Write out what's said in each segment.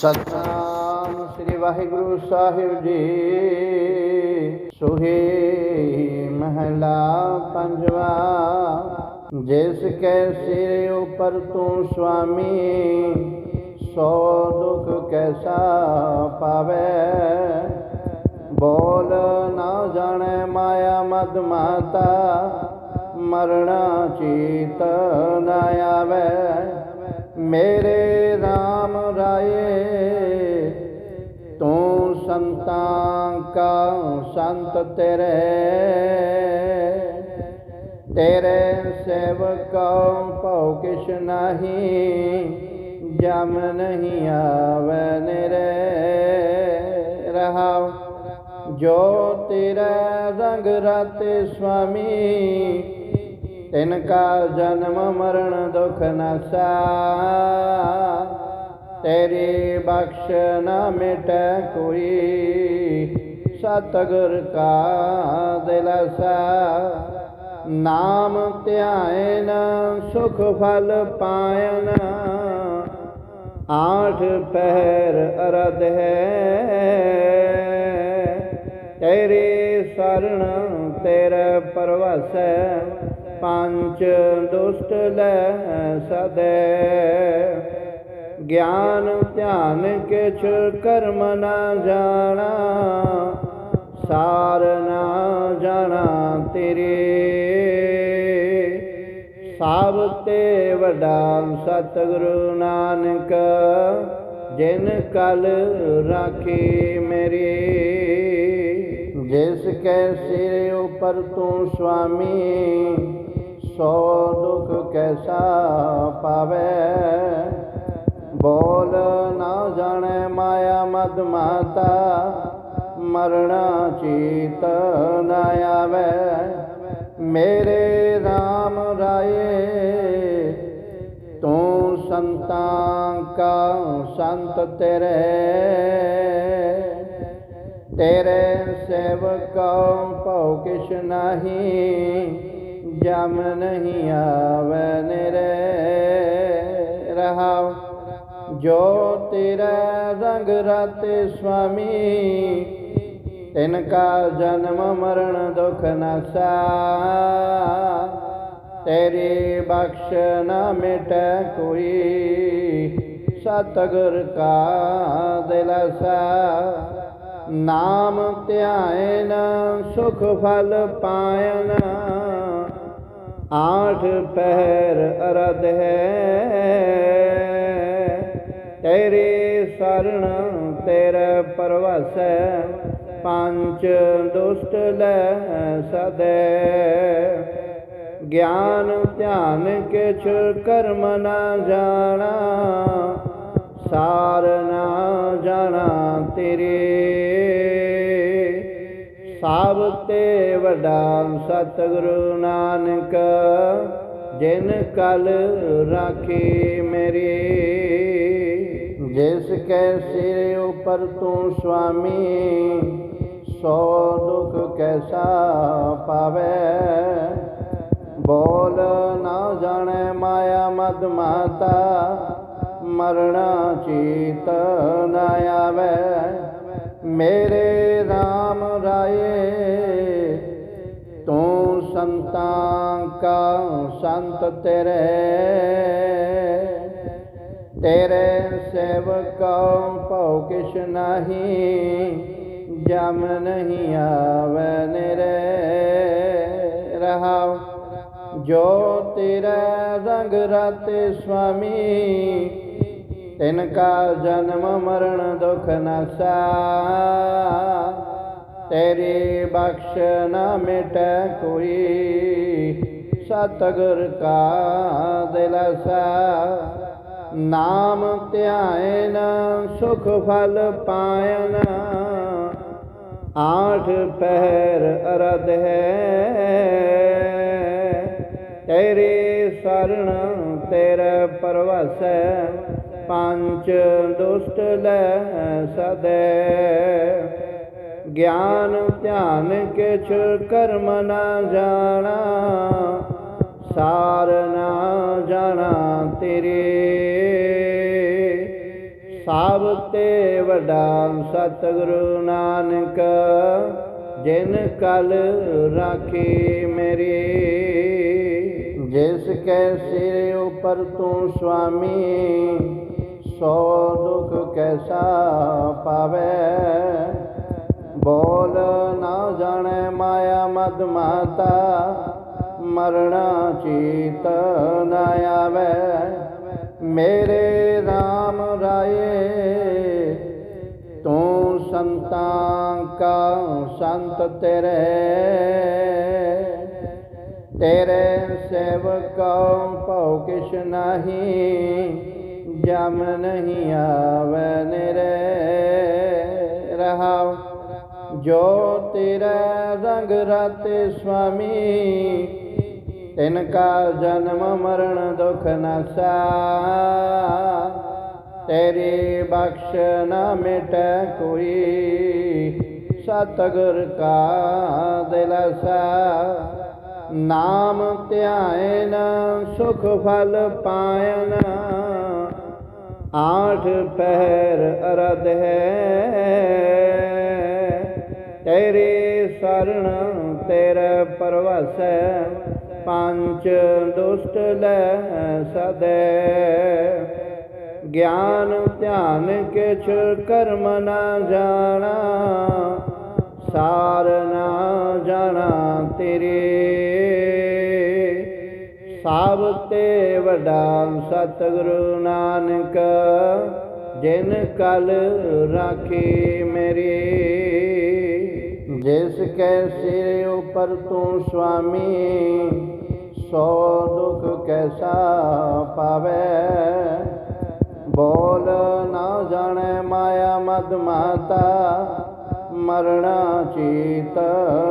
ਸਤਨਾਮ ਸ੍ਰੀ ਵਾਹਿਗੁਰੂ ਸਾਹਿਬ ਜੀ। ਸੁਹੇ ਮਹਲਾ ਪੰਜਵਾ, ਜਿਸ ਕੈ ਸਿਰ ਉਪਰ ਤੂੰ ਸੁਆਮੀ, ਸੋ ਦੁਖ ਕੈਸਾ ਪਾਵੇ? ਬੋਲ ਨਾ ਜਾਣੈ ਮਾਇਆ ਮਦ ਮਾਤਾ, ਮਰਣਾ ਚੀਤ ਨਾ ਆਵੇ। ਮੇਰੇ RAM ਰਾਏ, ਤੂੰ ਸੰਤਾਂ ਕਾ ਸੰਤ ਤੇਰੇ। ਤੇਰੇ ਸੇਵਕ ਭਉ ਕਿਛ ਨਹੀਂ, ਜਮ ਨਹੀਂ ਆਵੇ ਨਿਰੇ। ਰਹਾਉ, ਜੋ ਤੇਰਾ ਰੰਗ ਰਾਤੇ ਸੁਆਮੀ ਤਿਨ ਕਾ ਜਨਮ ਮਰਨ ਦੁਖ ਨਾਸਾ। ਤੇਰੀ ਬਖਸ਼ ਨਾ ਮਿਟੈ ਕੋਈ, ਸਤਗੁਰ ਕਾ ਦਿਲਸਾ। ਨਾਮ ਧਿਆਇਨ ਸੁਖ ਫਲ ਪਾਇਨ। ਆਠ ਪਹਿਰ ਅਰਧ ਹੈ। ਤੇਰੀ ਸਰਣ ਤੇਰੇ ਪਰਵਸੈ। ਪੰਚ ਦੁਸ਼ਟ ਲੈ ਸਦੇ। ਗਿਆਨ ਧਿਆਨ ਕਿਛ ਕਰਮ ਨਾ ਜਾਣਾ, ਸਾਰ ਨਾ ਜਾਣਾ ਤੇਰੇ। ਸਭ ਤੇ ਵੱਡਾ ਸਤਿਗੁਰੂ ਨਾਨਕ, ਜਿਨ ਕਲ ਰਾਖੀ ਮੇਰੀ। ਜਿਸ ਕੈ ਸਿਰ ਉਪਰ ਤੂੰ ਸੁਆਮੀ ਸੋ ਦੁਖ ਕੈਸਾ ਪਾਵੇ? ਬੋਲ ਨਾ ਜਾਣੈ ਮਾਇਆ ਮਦ ਮਾਤਾ, ਮਰਣਾ ਚੀਤ ਨਾ ਆਵੇ। ਮੇਰੇ RAM ਰਾਏ, ਤੂੰ ਸੰਤਾਂ ਕਾ ਸੰਤ ਤੇਰੇ। ਤੇਰੇ ਸੇਵਕ ਭਉ ਕਿਛ ਨਹੀਂ ਜਮ ਨਹੀਂ ਆਵੇ ਨਿਰੇ ਰਹਾਉ। ਜੋ ਤੇਰਾ ਰੰਗ ਰਾਤੇ ਸੁਆਮੀ, ਤਿਨ ਕਾ ਜਨਮ ਮਰਨ ਦੁਖ ਨਾਸਾ ਤੇਰੀ ਬਖਸ਼ ਨਾ ਮਿਟੈ ਕੋਈ ਸਤਗੁਰ ਕਾ ਦਿਲਸਾ ਨਾਮ ਧਿਆਇਨ ਸੁਖ ਫਲ ਪਾਇਨ ਆਠ ਪਹਿਰ ਅਰਧ ਹੈ। ਤੇਰੀ ਸਰਣ ਤੇਰੇ ਪਰਵਸੈ ਪੰਜ ਦੁਸ਼ਟ ਲੈ ਸਦੇ। ਗਿਆਨ ਧਿਆਨ ਕਿਛ ਕਰਮ ਨਾ ਜਾਣਾ ਤੇ ਵੱਡਾ ਸਤਿਗੁਰੂ ਨਾਨਕ, ਜਿਨ ਕਲ ਰਾਖੀ ਮੇਰੀ। ਜਿਸ ਕੈ ਸਿਰ ਉਪਰ ਤੂੰ ਸੁਆਮੀ ਸੋ ਦੁਖ ਕੈਸਾ ਪਾਵੇ। ਬੋਲ ਨਾ ਜਾਣੈ ਮਾਇਆ ਮਦ ਮਾਤਾ, ਮਰਣਾ ਚੀਤ ਨਾ ਆਵੇ। ਮੇਰੇ RAM ਰਾਏ, ਤੂੰ ਸੰਤਾਂ ਕਾ ਸੰਤ ਤੇਰੇ। ਤੇਰੇ ਸੇਵਕ ਭਉ ਕਿਛ ਨਹੀਂ, ਜਮ ਨਹੀਂ ਆਵੇ ਨਿਰੇ। ਰਹਾਉ, ਜੋ ਤੇਰਾ ਰੰਗ ਰਾਤੇ ਸੁਆਮੀ ਤਿਨ ਕਾ ਜਨਮ ਮਰਨ ਦੁਖ ਨਾਸਾ ਤੇਰੀ ਬਖਸ਼ ਨਾ ਮਿਟੈ ਕੋਈ, ਸਤਗੁਰ ਕਾ ਦਿਲਸਾ। ਨਾਮ ਧਿਆਇਨ ਸੁਖ ਫਲ ਪਾਇਨ ਆਠ ਪਹਿਰ ਅਰਧ ਹੈ। ਤੇਰੀ ਸਰਣ ਤੇਰੇ ਪਰਵਸੈ। ਪੰਜ ਦੁਸ਼ਟ ਲੈ ਸਦੇ। ਗਿਆਨ, ਧਿਆਨ ਕਿਛ ਕਰਮ ਨਾ ਜਾਣਾ, ਸਾਰ ਨਾ ਜਾਣਾ ਤੇਰੇ। ਸਭ ਤੇ ਵੱਡਾ ਸਤਿਗੁਰੂ ਨਾਨਕ, ਜਿਨ ਕਲ ਰਾਖੀ ਮੇਰੀ। ਜਿਸ ਕੈ ਸਿਰ ਉਪਰ ਤੂੰ ਸੁਆਮੀ ਸੋ ਦੁਖ ਕੈਸਾ ਪਾਵੇ? ਬੋਲ ਨਾ ਜਾਣੈ ਮਾਇਆ ਮਦ ਮਾਤਾ, ਮਰਣਾ ਚੀਤ ਨਾ ਆਵੇ। ਮੇਰੇ RAM ਰਾਏ, ਤੂੰ ਸੰਤਾਂ ਕਾ ਸੰਤ ਤੇਰੇ। ਤੇਰੇ ਸੇਵਕੋ ਭਉ ਕਿਛ ਨਹੀਂ ਜਮ ਨਹੀਂ ਆਵੇ ਨਿਰੇ ਰਹਾਉ। ਜੋ ਤੇਰਾ ਰੰਗ ਰਾਤੇ ਸੁਆਮੀ, ਤਿਨ ਕਾ ਜਨਮ ਮਰਨ ਦੁਖ ਨਾਸਾ ਤੇਰੀ ਬਖਸ਼ ਨਾ ਮਿਟੈ ਕੋਈ, ਸਤਿਗੁਰ ਕਾ ਦਿਲਸਾ ਨਾਮ ਧਿਆਇਨ ਸੁਖ ਫਲ ਪਾਇਨ ਆਠ ਪਹਿਰ ਅਰਧ ਹੈ। ਤੇਰੀ ਸਰਣ ਤੇਰੇ ਪਰਵਸੈ ਪੰਜ ਦੁਸ਼ਟ ਲੈ ਸਦੇ। ਗਿਆਨ ਧਿਆਨ ਕਿਛ ਕਰਮ ਨਾ ਜਾਣਾ, ਸਾਰ ਨਾ ਜਾਣਾ ਤੇਰੇ ਸਭ ਤੇ ਵੱਡਾ ਸਤਿਗੁਰੂ ਨਾਨਕ, ਜਿਨ ਕਲ ਰਾਖੀ ਮੇਰੀ। ਜਿਸ ਕੈ ਸਿਰ ਉਪਰ ਤੂੰ ਸੁਆਮੀ ਸੋ ਦੁਖ ਕੈਸਾ ਪਾਵੇ। ਬੋਲ ਨਾ ਜਾਣੈ ਮਾਇਆ ਮਦ ਮਾਤਾ, ਮਰਣਾ ਚੀਤ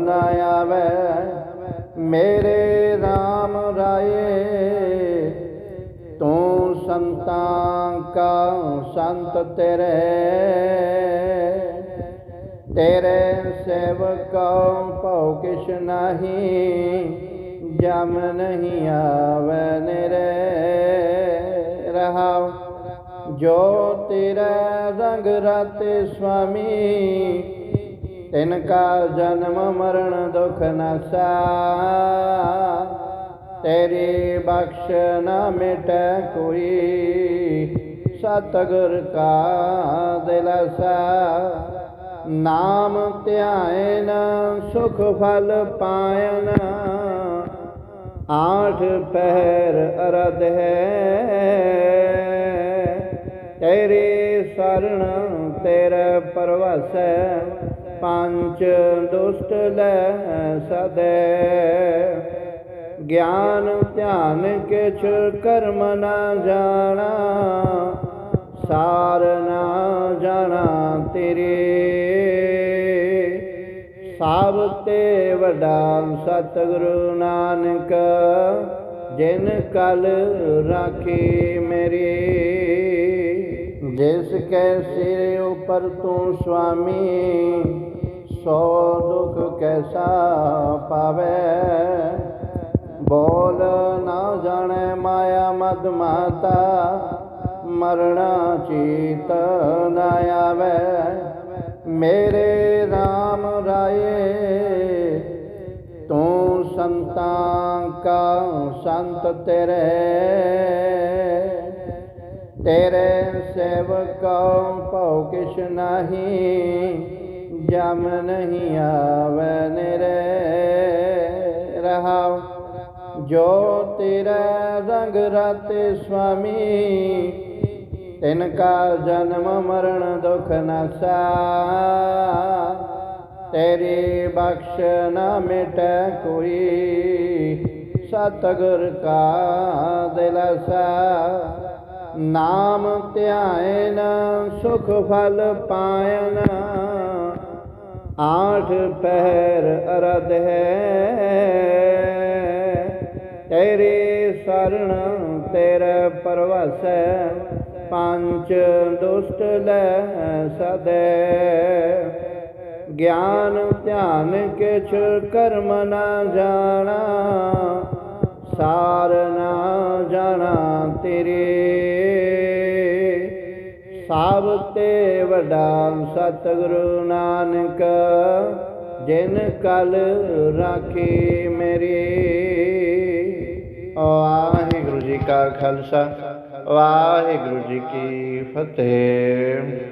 ਨਾ ਆਵੇ। ਮੇਰੇ RAM ਰਾਏ, ਤੂੰ ਸੰਤਾਂ ਕਾ ਸੰਤ ਤੇਰੇ। ਤੇਰੇ ਸੇਵਕੋ ਭਉ ਕਿਛ ਨਹੀਂ, ਜਮ ਨਹੀਂ ਆਵੇ ਨਿਰੇ। ਰਹਾਉ ਜੋ ਤੇਰਾ ਰੰਗ ਰਾਤੇ ਸੁਆਮੀ ਤਿਨ ਕਾ ਜਨਮ ਮਰਨ ਦੁਖ ਨਾਸਾ। ਤੇਰੀ ਬਖਸ਼ ਨਾ ਮਿਟੈ ਕੋਈ, ਸਤਿਗੁਰ ਕਾ ਦਿਲਸਾ ਨਾਮ ਧਿਆਇਨ ਸੁਖ ਫਲ ਪਾਇਨ। ਆਠ ਪਹਿਰ ਅਰਧ ਹੈ। ਤੇਰੀ ਸਰਣ ਤੇਰੇ ਪਰਵਸੈ ਪੰਜ ਦੁਸ਼ਟ ਲੈ ਸਦੈ। ਗਿਆਨ ਧਿਆਨ ਕਿਛ ਕਰਮ ਨਾ ਜਾਣਾ, ਸਾਰ ਨਾ ਜਾਣਾ ਤੇਰੇ। ਸਭ ਤੇ ਵੱਡਾ ਸਤਿਗੁਰੂ ਨਾਨਕ, ਜਿਨ ਕਲ ਰਾਖੀ ਮੇਰੀ। ਜਿਸ ਕੈ ਸਿਰ ਉਪਰ ਤੂੰ ਸੁਆਮੀ ਸੋ ਦੁਖ ਕੈਸਾ ਪਾਵੇ? ਬੋਲ ਨਾ ਜਾਣੇ ਮਾਇਆ ਮਦ ਮਾਤਾ, ਮਰਣਾ ਚੀਤ ਨਾ ਆਵੇ। ਮੇਰੇ RAM ਰਾਏ, ਤੂੰ ਸੰਤਾਂ ਕਾ ਸੰਤ ਤੇਰੇ। ਤੇਰੇ ਸੇਵਕੋ ਭਉ ਕਿਛ ਨਹੀਂ ਜਮ ਨਹੀਂ ਆਵੇ ਨਿਰੇ ਰਹਾਉ। ਜੋ ਤੇਰਾ ਰੰਗ ਰਾਤੇ ਸੁਆਮੀ, ਤਿਨ ਕਾ ਜਨਮ ਮਰਨ ਦੁਖ ਨਾਸਾ ਤੇਰੀ ਬਖਸ਼ ਨਾ ਮਿਟੈ ਕੋਈ, ਸਤਿਗੁਰ ਕਾ ਦਿਲਸਾ ਨਾਮ ਧਿਆਇਨ ਸੁਖ ਫਲ ਪਾਇਨ ਆਠ ਪਹਿਰ ਅਰਧ ਹੈ। ਤੇਰੀ ਸਰਣ ਤੇਰੇ ਪਰਵਸੈ, ਪੰਜ ਦੁਸ਼ਟ ਲੈ ਸਦੇ। ਗਿਆਨ ਧਿਆਨ ਕਿਛ ਕਰਮ ਨਾ ਜਾਣਾ, ਸਾਰ ਨਾ ਜਾਣਾ ਤੇਰੇ ਸਭ ਤੇ ਵੱਡਾ ਸਤਿਗੁਰੂ ਨਾਨਕ, ਜਿਨ ਕਲ ਰਾਖੀ ਮੇਰੀ। ਵਾਹਿਗੁਰੂ ਜੀ ਕਾ ਖਾਲਸਾ, ਵਾਹਿਗੁਰੂ ਜੀ ਕੀ ਫਤਿਹ।